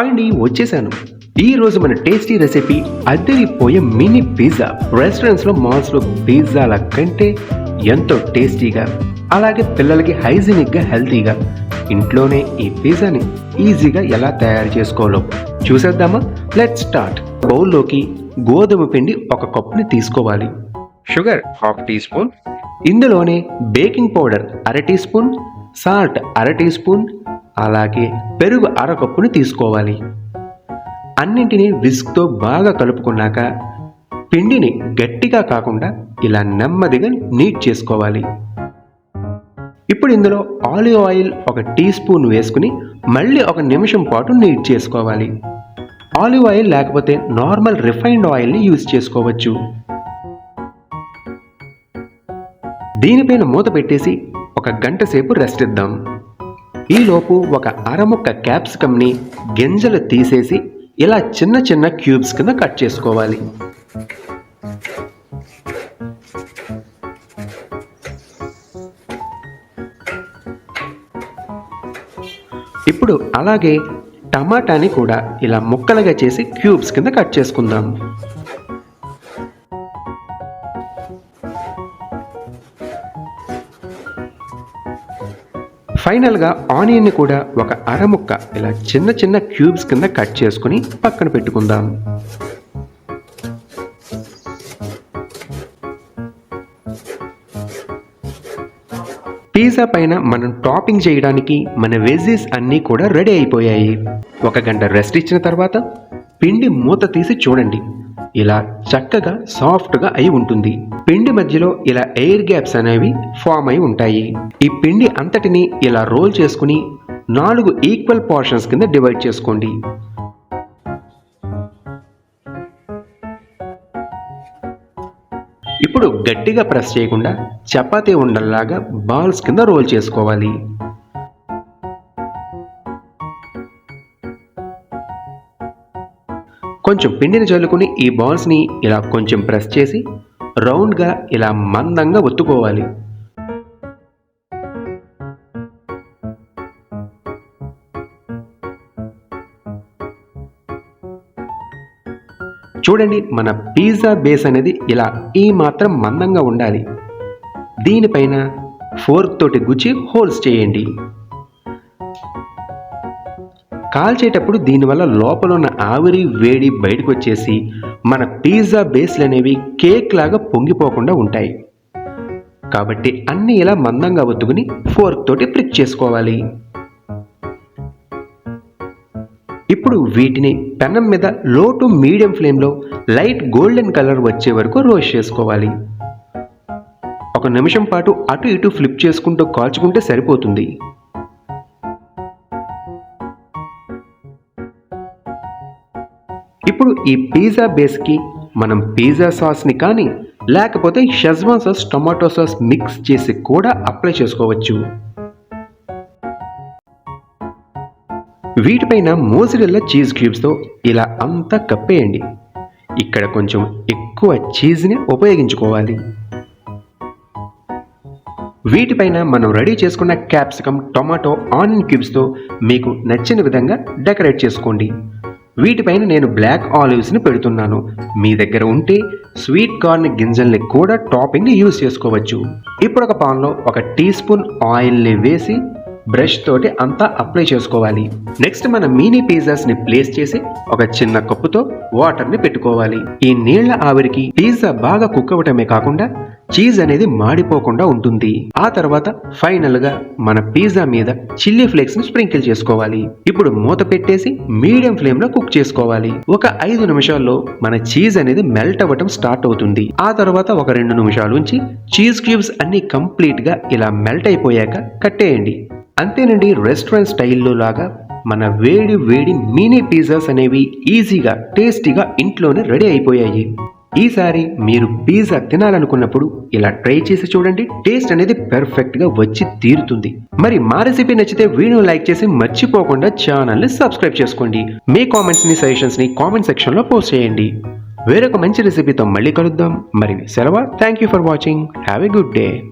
అండి వచ్చేసాను. ఈ రోజు మన టేస్టీ రెసిపీ అద్దరిపోయే మినీ పిజ్జా. రెస్టారెంట్స్లో మాల్స్లో పిజ్జాల కంటే ఎంతో టేస్టీగా అలాగే పిల్లలకి హైజీనిక్గా హెల్తీగా. ఇంట్లోనే ఈ పిజ్జాని ఈజీగా ఎలా తయారు చేసుకోవాలో చూసేద్దామా? లెట్ స్టార్ట్ బౌల్లోకి గోధుమ పిండి ఒక కప్పుని తీసుకోవాలి. షుగర్ హాఫ్ టీ స్పూన్ ఇందులోనే బేకింగ్ పౌడర్ అర టీ స్పూన్. సాల్ట్ అర టీ స్పూన్. అలాగే పెరుగు అరకప్పును తీసుకోవాలి. అన్నింటినీ విస్క్తో బాగా కలుపుకున్నాక పిండిని గట్టిగా కాకుండా ఇలా నెమ్మదిగా నీట్ చేసుకోవాలి. ఇప్పుడు ఇందులో ఆలివ్ ఆయిల్ ఒక టీ స్పూన్ వేసుకుని మళ్ళీ ఒక నిమిషం పాటు నీట్ చేసుకోవాలి. ఆలివ్ ఆయిల్ లేకపోతే నార్మల్ రిఫైన్డ్ ఆయిల్ని యూజ్ చేసుకోవచ్చు. దీనిపైన మూత పెట్టేసి ఒక గంట సేపు రెస్ట్ ఇద్దాం. ఈలోపు ఒక అరముక్క క్యాప్సికమ్ని గింజలు తీసేసి ఇలా చిన్న చిన్న క్యూబ్స్ కింద కట్ చేసుకోవాలి. ఇప్పుడు అలాగే టమాటాని కూడా ఇలా ముక్కలుగా చేసి క్యూబ్స్ కింద కట్ చేసుకుందాం. ఫైనల్గా ఆనియన్ని కూడా ఒక అరముక్క ఇలా చిన్న చిన్న క్యూబ్స్ కింద కట్ చేసుకుని పక్కన పెట్టుకుందాం. పిజ్జా పైన మనం టాపింగ్ చేయడానికి మన వెజెస్ అన్నీ కూడా రెడీ అయిపోయాయి. ఒక గంట రెస్ట్ ఇచ్చిన తర్వాత పిండి మూత తీసి చూడండి. ఇలా చక్కగా సాఫ్ట్గా అయి ఉంటుంది. పిండి మధ్యలో ఇలా ఎయిర్ గ్యాప్స్ అనేవి ఫామ్ అయి ఉంటాయి. ఈ పిండి అంతటిని ఇలా రోల్ చేసుకుని నాలుగు ఈక్వల్ పోర్షన్స్ కింద డివైడ్ చేసుకోండి. ఇప్పుడు గట్టిగా ప్రెస్ చేయకుండా చపాతీ ఉండల్లాగా బాల్స్ కింద రోల్ చేసుకోవాలి. కొంచెం పిండిని చల్లుకుని ఈ బాల్స్ని ఇలా కొంచెం ప్రెస్ చేసి రౌండ్గా ఇలా మందంగా ఒత్తుకోవాలి. చూడండి మన పిజ్జా బేస్ అనేది ఇలా ఈ మాత్రం మందంగా ఉండాలి. దీనిపైన ఫోర్క్ తోటి గుచ్చి హోల్స్ చేయండి. కాల్చేటప్పుడు దీనివల్ల లోపల ఉన్న ఆవిరి వేడి బయటకు వచ్చేసి మన పిజ్జా బేస్లు అనేవి కేక్ లాగా పొంగిపోకుండా ఉంటాయి. కాబట్టి అన్నీ ఇలా మందంగా ఒత్తుకుని ఫోర్క్ తోటి ప్రిక్ చేసుకోవాలి. ఇప్పుడు వీటిని పెనం మీద లో టు మీడియం ఫ్లేమ్లో లైట్ గోల్డెన్ కలర్ వచ్చే వరకు రోస్ట్ చేసుకోవాలి. ఒక నిమిషం పాటు అటు ఇటు ఫ్లిప్ చేసుకుంటూ కాల్చుకుంటే సరిపోతుంది. ఇప్పుడు ఈ పిజ్జా బేస్కి మనం పిజ్జా సాస్ని కానీ లేకపోతే Schezwan sauce tomato sauce mix చేసి కూడా అప్లై చేసుకోవచ్చు. వీటిపైన మోసిరెల్లా చీజ్ క్యూబ్స్తో ఇలా అంతా కప్పేయండి. ఇక్కడ కొంచెం ఎక్కువ చీజ్ని ఉపయోగించుకోవాలి. వీటిపైన మనం రెడీ చేసుకున్న క్యాప్సికమ్ టొమాటో ఆనియన్ క్యూబ్స్తో మీకు నచ్చిన విధంగా డెకరేట్ చేసుకోండి. వీటిపైన నేను బ్లాక్ ఆలివ్స్ని పెడుతున్నాను. మీ దగ్గర ఉంటే స్వీట్ కార్న్ గింజల్ని కూడా టాపింగ్ యూస్ చేసుకోవచ్చు. ఇప్పుడు ఒక పాన్లో ఒక టీ స్పూన్ ఆయిల్ని వేసి బ్రష్ తోటి అంతా అప్లై చేసుకోవాలి. నెక్స్ట్ మన మినీ పిజ్జాస్ని ప్లేస్ చేసి ఒక చిన్న కప్పుతో వాటర్ని పెట్టుకోవాలి. ఈ నీళ్ళ ఆవిరికి పిజ్జా బాగా కుక్ అవటమే కాకుండా చీజ్ అనేది మాడిపోకుండా ఉంటుంది. ఆ తర్వాత ఫైనల్గా మన పిజ్జా మీద చిల్లీ ఫ్లేక్స్ని స్ప్రింకిల్ చేసుకోవాలి. ఇప్పుడు మూత పెట్టేసి మీడియం ఫ్లేమ్లో కుక్ చేసుకోవాలి. ఒక ఐదు నిమిషాల్లో మన చీజ్ అనేది మెల్ట్ అవ్వటం స్టార్ట్ అవుతుంది. ఆ తర్వాత ఒక రెండు నిమిషాల నుంచి చీజ్ క్యూబ్స్ అన్ని కంప్లీట్గా ఇలా మెల్ట్ అయిపోయాక కట్టేయండి. అంతేనండి రెస్టారెంట్ స్టైల్లో లాగా మన వేడి వేడి మినీ పిజ్జాస్ అనేవి ఈజీగా టేస్టీగా ఇంట్లోనే రెడీ అయిపోయాయి. ఈసారి మీరు పిజ్జా తినాలనుకున్నప్పుడు ఇలా ట్రై చేసి చూడండి. టేస్ట్ అనేది పెర్ఫెక్ట్గా వచ్చి తీరుతుంది. మరి మా రెసిపీ నచ్చితే వీడియో లైక్ చేసి మర్చిపోకుండా ఛానల్ని సబ్స్క్రైబ్ చేసుకోండి. మీ కామెంట్స్ని సజెషన్స్ని కామెంట్ సెక్షన్లో పోస్ట్ చేయండి. వేరొక మంచి రెసిపీతో మళ్ళీ కలుద్దాం. మరి సెలవు. Thank you for watching have a good day